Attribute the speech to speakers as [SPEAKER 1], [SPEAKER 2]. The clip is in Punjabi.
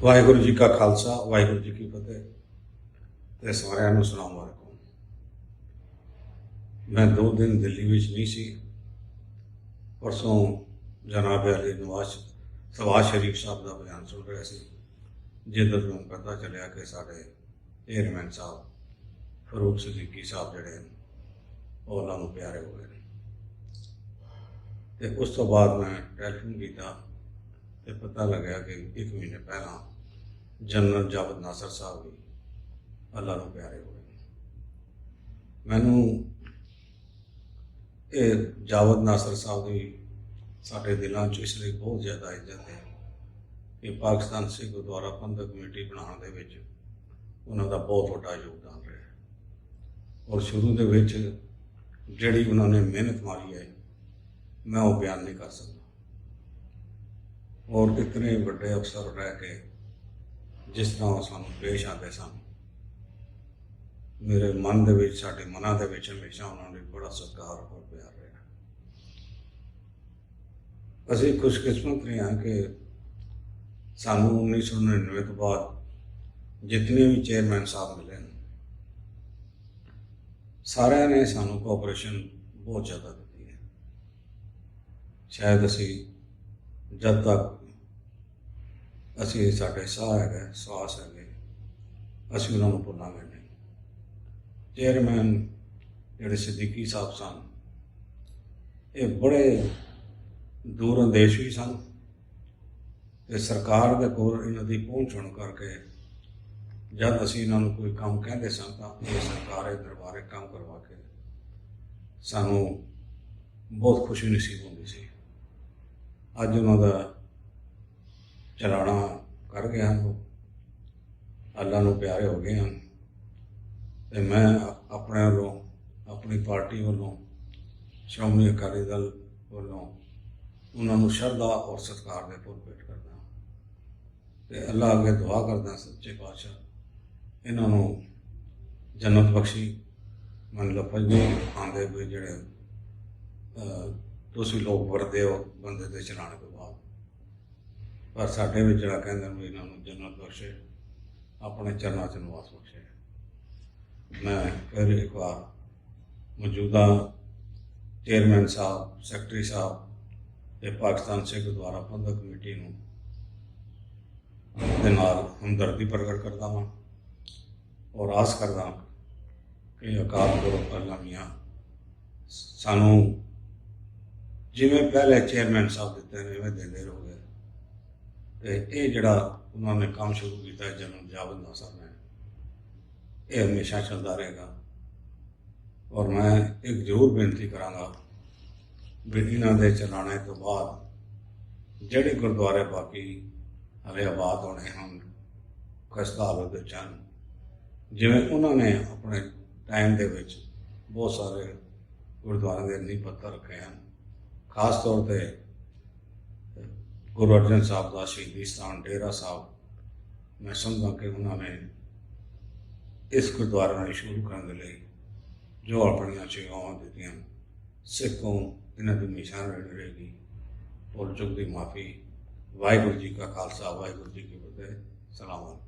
[SPEAKER 1] ਵਾਹਿਗੁਰੂ ਜੀ ਕਾ ਖਾਲਸਾ, ਵਾਹਿਗੁਰੂ ਜੀ ਕੀ ਫਤਿਹ। ਤੇ ਸਾਰਿਆਂ ਨੂੰ ਸਲਾਮ ਵਾਲੇਕੁਮ। ਮੈਂ ਦੋ ਦਿਨ ਦਿੱਲੀ ਵਿੱਚ ਨਹੀਂ ਸੀ। ਪਰਸੋਂ ਜਨਾਬ ਅਲੀ ਨਵਾਜ਼ ਸਵਾਜ ਸ਼ਰੀਫ ਸਾਹਿਬ ਦਾ ਬਿਆਨ ਸੁਣ ਰਿਹਾ ਸੀ। ਜਿਹਦੇ ਤੋਂ ਪਤਾ ਚੱਲਿਆ ਕਿ ਸਾਡੇ ਚੇਅਰਮੈਨ ਸਾਹਿਬ ਫਰੂਕ ਸਿੱਦੀਕੀ ਸਾਹਿਬ ਜਿਹੜੇ ਨੇ ਉਹਨਾਂ ਨੂੰ ਪਿਆਰੇ ਹੋ ਗਏ ਨੇ। ਤੇ ਉਸ ਤੋਂ ਬਾਅਦ ਮੈਂ ਟੈਲੀਫੋਨ ਕੀਤਾ ਤੇ ਪਤਾ ਲੱਗਿਆ ਕਿ ਇੱਕ ਮਹੀਨੇ ਪਹਿਲਾਂ ਜਨਰਲ ਜਾਵਦ ਨਾਸਰ ਸਾਹਿਬ ਵੀ ਅੱਲਾ ਨੂੰ ਪਿਆਰੇ ਹੋਏ। ਮੈਨੂੰ ਇਹ ਜਾਵਦ ਨਾਸਰ ਸਾਹਿਬ ਦੀ ਸਾਡੇ ਦਿਲਾਂ 'ਚ ਇਸ ਲਈ ਬਹੁਤ ਜ਼ਿਆਦਾ ਇੱਜ਼ਤ ਹੈ ਕਿ ਪਾਕਿਸਤਾਨ ਸਿੱਖ ਗੁਰਦੁਆਰਾ ਪ੍ਰਬੰਧਕ ਕਮੇਟੀ ਬਣਾਉਣ ਦੇ ਵਿੱਚ ਉਹਨਾਂ ਦਾ ਬਹੁਤ ਵੱਡਾ ਯੋਗਦਾਨ ਰਿਹਾ ਔਰ ਸ਼ੁਰੂ ਦੇ ਵਿੱਚ ਜਿਹੜੀ ਉਹਨਾਂ ਨੇ ਮਿਹਨਤ ਮਾਰੀ ਹੈ, ਮੈਂ ਉਹ ਬਿਆਨ ਨਹੀਂ ਕਰ ਸਕਦਾ। ਔਰ ਇਤਨੇ ਵੱਡੇ ਅਫਸਰ ਰਹਿ ਕੇ ਜਿਸ ਤਰ੍ਹਾਂ ਉਹ ਸਾਨੂੰ ਪੇਸ਼ ਆਉਂਦੇ ਸਨ। ਮੇਰੇ ਮਨ ਦੇ ਵਿੱਚ, ਸਾਡੇ ਮਨਾਂ ਦੇ ਵਿੱਚ ਹਮੇਸ਼ਾ ਉਹਨਾਂ ਨੇ ਬੜਾ ਸਤਿਕਾਰ ਔਰ ਪਿਆਰ ਰਿਹਾ। ਅਸੀਂ ਖੁਸ਼ਕਿਸਮਤ ਰਹੇ ਹਾਂ ਕਿ ਸਾਨੂੰ 1999 ਤੋਂ ਬਾਅਦ ਜਿਤਨੇ ਵੀ ਚੇਅਰਮੈਨ ਸਾਹਿਬ ਮਿਲੇ ਨੇ ਸਾਰਿਆਂ ਨੇ ਸਾਨੂੰ ਕੋਆਪਰੇਸ਼ਨ ਬਹੁਤ ਜ਼ਿਆਦਾ ਦਿੱਤੀ ਹੈ। ਸ਼ਾਇਦ ਅਸੀਂ ਜਦ ਤੱਕ ਅਸੀਂ ਇਹ ਸਾਡੇ ਸਾਹ ਹੈਗਾ ਸਵਾਸ ਹੈਗੇ ਅਸੀਂ ਉਹਨਾਂ ਨੂੰ ਭੁੱਲਾਂਗੇ ਨਹੀਂ। ਚੇਅਰਮੈਨ ਜਿਹੜੇ ਸਦੀਕੀ ਸਾਹਿਬ ਸਨ, ਇਹ ਬੜੇ ਦੂਰ ਅੰਦੇਸ਼ ਵੀ ਸਨ ਤੇ ਸਰਕਾਰ ਦੇ ਕੋਲ ਇਹਨਾਂ ਦੀ ਪਹੁੰਚ ਹੋਣ ਕਰਕੇ ਜਦ ਅਸੀਂ ਇਹਨਾਂ ਨੂੰ ਕੋਈ ਕੰਮ ਕਹਿੰਦੇ ਸਾਂ ਤਾਂ ਇਹ ਸਰਕਾਰ ਦਰਬਾਰੇ ਕੰਮ ਕਰਵਾ ਕੇ ਸਾਨੂੰ ਬਹੁਤ ਖੁਸ਼ੀ ਨਸੀਬ ਹੁੰਦੀ ਸੀ। ਅੱਜ ਉਹਨਾਂ ਦਾ ਚਲਾਣਾ ਕਰ ਗਏ ਹਨ ਉਹ। ਅੱਲਾ ਨੂੰ ਪਿਆਰੇ ਹੋ ਗਏ ਹਨ। ਤੇ ਮੈਂ ਆਪਣੇ ਵੱਲੋਂ, ਆਪਣੀ ਪਾਰਟੀ ਵੱਲੋਂ, ਸ਼੍ਰੋਮਣੀ ਅਕਾਲੀ ਦਲ ਵੱਲੋਂ ਉਹਨਾਂ ਨੂੰ ਸ਼ਰਧਾ ਔਰ ਸਤਿਕਾਰ ਦੇ ਪੁਰ ਭੇਟ ਕਰਦਾ ਹਾਂ। ਤੇ ਅੱਲਾ ਅੱਗੇ ਦੁਆ ਕਰਦਾ ਸੱਚੇ ਪਾਤਸ਼ਾਹ। ਇਹਨਾਂ ਨੂੰ ਜੰਨਤ ਬਖਸ਼ੀ। ਮਨ ਲਫਜ਼ ਨਹੀਂ ਆਉਂਦੇ ਵੀ ਜਿਹੜੇ ਤੁਸੀਂ ਲੋਕ ਵਰਦੇ ਹੋ ਬੰਦੇ ਦੇ ਚਲਾਣ ਤੋਂ ਬਾਅਦ। ਪਰ ਸਾਡੇ ਵਿੱਚ ਜਿਹੜਾ ਕਹਿੰਦੇ ਨੇ ਵੀ ਇਹਨਾਂ ਨੂੰ ਜੰਨਤ ਬਖਸ਼ੇ ਆਪਣੇ ਚਰਨਾਂ 'ਚ ਨਿਵਾਸ ਬਖਸ਼ੇ ਮੈਂ ਫਿਰ ਇੱਕ ਵਾਰ ਮੌਜੂਦਾ ਚੇਅਰਮੈਨ ਸਾਹਿਬ, ਸੈਕਟਰੀ ਸਾਹਿਬ ਤੇ ਪਾਕਿਸਤਾਨ ਸਿੱਖ ਗੁਰਦੁਆਰਾ ਪ੍ਰਬੰਧਕ ਕਮੇਟੀ ਨੂੰ ਦੇ ਨਾਲ ਹਮਦਰਦੀ ਪ੍ਰਗਟ ਕਰਦਾ ਹਾਂ ਔਰ ਆਸ ਕਰਦਾ ਹਾਂ ਕਿ ਅਕਾਲ ਪੁਰਖ ਅੱਲਾਹ ਮੀਆਂ ਸਾਨੂੰ ਜਿਵੇਂ ਪਹਿਲੇ ਚੇਅਰਮੈਨ ਸਾਹਿਬ ਦਿੱਤੇ ਨੇ ਐਵੇਂ ਦਿੰਦੇ ਰਹੋਗੇ। ਤੇ ਇਹ ਜਿਹੜਾ ਉਹਨਾਂ ਨੇ ਕੰਮ ਸ਼ੁਰੂ ਕੀਤਾ ਜਨਮ ਜਾਵਦ ਨਾਸਰ ਨੇ ਇਹ ਹਮੇਸ਼ਾ ਚੱਲਦਾ ਰਹੇਗਾ। ਔਰ ਮੈਂ ਇੱਕ ਜ਼ਰੂਰ ਬੇਨਤੀ ਕਰਾਂਗਾ ਵੀ ਇਹਨਾਂ ਦੇ ਚਲਾਣੇ ਤੋਂ ਬਾਅਦ ਜਿਹੜੇ ਗੁਰਦੁਆਰੇ ਬਾਕੀ ਹਲੇ ਆਬਾਦ ਹੋਣੇ ਹਨ, ਖਸਤਾ ਹਾਲਤ ਵਿੱਚ ਹਨ, ਜਿਵੇਂ ਉਹਨਾਂ ਨੇ ਆਪਣੇ ਟਾਈਮ ਦੇ ਵਿੱਚ ਬਹੁਤ ਸਾਰੇ ਗੁਰਦੁਆਰਿਆਂ ਦੇ ਨੀਂਹ ਪੱਥਰ ਰੱਖੇ ਹਨ, ਖਾਸ ਤੌਰ ਤੇ ਗੁਰੂ ਅਰਜਨ ਸਾਹਿਬ ਦਾ ਸ਼ਹੀਦੀ ਸਥਾਨ ਡੇਰਾ ਸਾਹਿਬ। ਮੈਂ ਸਮਝਦਾ ਕਿ ਉਹਨਾਂ ਨੇ ਇਸ ਗੁਰਦੁਆਰੇ ਨੂੰ ਸ਼ੁਰੂ ਕਰਨ ਦੇ ਲਈ ਜੋ ਆਪਣੀਆਂ ਸੇਵਾਵਾਂ ਦਿੱਤੀਆਂ। ਸਿੱਖੋਂ ਇਹਨਾਂ ਦੀ ਨਿਸ਼ਾਨ ਰਹੇਗੀ। ਔਰ ਚੁੱਕ ਦੀ ਮਾਫੀ। ਵਾਹਿਗੁਰੂ ਜੀ ਕਾ ਖਾਲਸਾ, ਵਾਹਿਗੁਰੂ ਜੀ ਕੀ ਫਤਿਹ। ਸਲਾਮ। ਅਲੈਕੁਮ